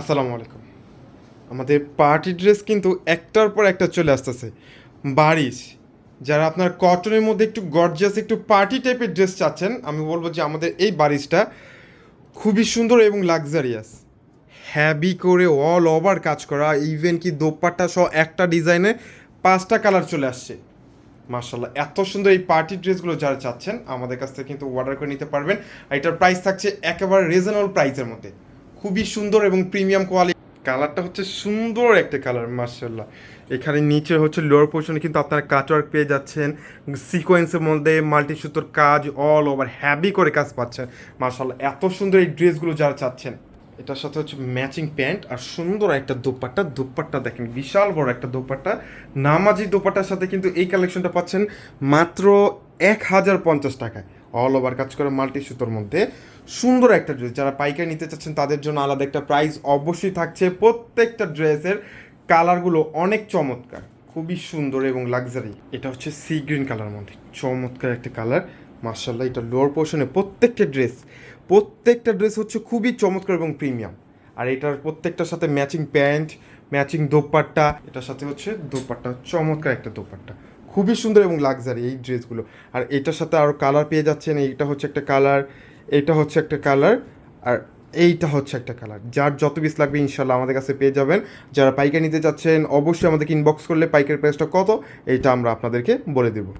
আসসালামু আলাইকুম। আমাদের পার্টি ড্রেস কিন্তু একটার পর একটা চলে আসতেছে। বারিশ, যারা আপনার কটনের মধ্যে একটু গর্জিয়াস একটু পার্টি টাইপের ড্রেস চাচ্ছেন, আমি বলব যে আমাদের এই বারিশটা খুবই সুন্দর এবং লাক্সারিয়াস হ্যাবি করে অল ওভার কাজ করা ইভেন কি দোপাট্টা সহ একটা ডিজাইনে পাঁচটা কালার চলে আসছে। মার্শাল্লাহ এত সুন্দর এই পার্টি ড্রেসগুলো যারা চাচ্ছেন, আমাদের কাছ থেকে কিন্তু অর্ডার করে নিতে পারবেন। আর এটার প্রাইস থাকছে একেবারে রিজনেবল প্রাইসের মধ্যে। খুবই সুন্দর এবং প্রিমিয়াম কোয়ালিটি। কালারটা হচ্ছে সুন্দর একটা কালার মার্শাল্লাহ এখানে নিচে হচ্ছে লোয়ার পোর্শনে কিন্তু আপনারা কাটওয়ার্ক পেয়ে যাচ্ছেন। সিকোয়েন্সের মধ্যে মাল্টি সুতোর কাজ অল ওভার হ্যাভি করে কাজ পাচ্ছেন। মার্শাল্লাহ এত সুন্দর এই ড্রেসগুলো যারা চাচ্ছেন। এটার সাথে হচ্ছে ম্যাচিং প্যান্ট আর সুন্দর একটা দোপাট্টা। দোপাট্টা দেখেন, বিশাল বড় একটা দোপাট্টা। নামাজি দোপাট্টার সাথে কিন্তু এই কালেকশনটা পাচ্ছেন মাত্র এক হাজার পঞ্চাশ টাকায়। অল ওভার কাজ করে মাল্টি সুতোর মধ্যে। সুন্দর একটা ড্রেস যারা পাইকারি নিতে চাচ্ছেন, তাদের জন্য আলাদা একটা প্রাইস অবশ্যই থাকছে। প্রত্যেকটা ড্রেসের কালারগুলো অনেক চমৎকার। খুবই সুন্দর এবং লাক্সারি এটা হচ্ছে সি গ্রিন কালার মধ্যে। চমৎকার একটা কালার মার্শাল্লাহ এটা লোয়ার পোর্শনে প্রত্যেকটা ড্রেস প্রত্যেকটা ড্রেস হচ্ছে খুবই চমৎকার এবং প্রিমিয়াম আর এটার প্রত্যেকটার সাথে ম্যাচিং প্যান্ট ম্যাচিং দোপাট্টা। এটার সাথে হচ্ছে দোপাট্টা, চমৎকার একটা দোপাট্টা। খুবই সুন্দর এবং লাক্সারি এই ড্রেসগুলো আর এটার সাথে আরও কালার পেয়ে যাচ্ছেন, এইটা হচ্ছে একটা কালার এটা হচ্ছে একটা কালার আর এইটা হচ্ছে একটা কালার যার যত পিস লাগবে ইনশাল্লাহ আমাদের কাছে পেয়ে যাবেন। যারা পাইকারি নিতে চাচ্ছেন, অবশ্যই আমাদেরকে ইনবক্স করলে পাইকারি প্রাইসটা কত, এইটা আমরা আপনাদেরকে বলে দেবো।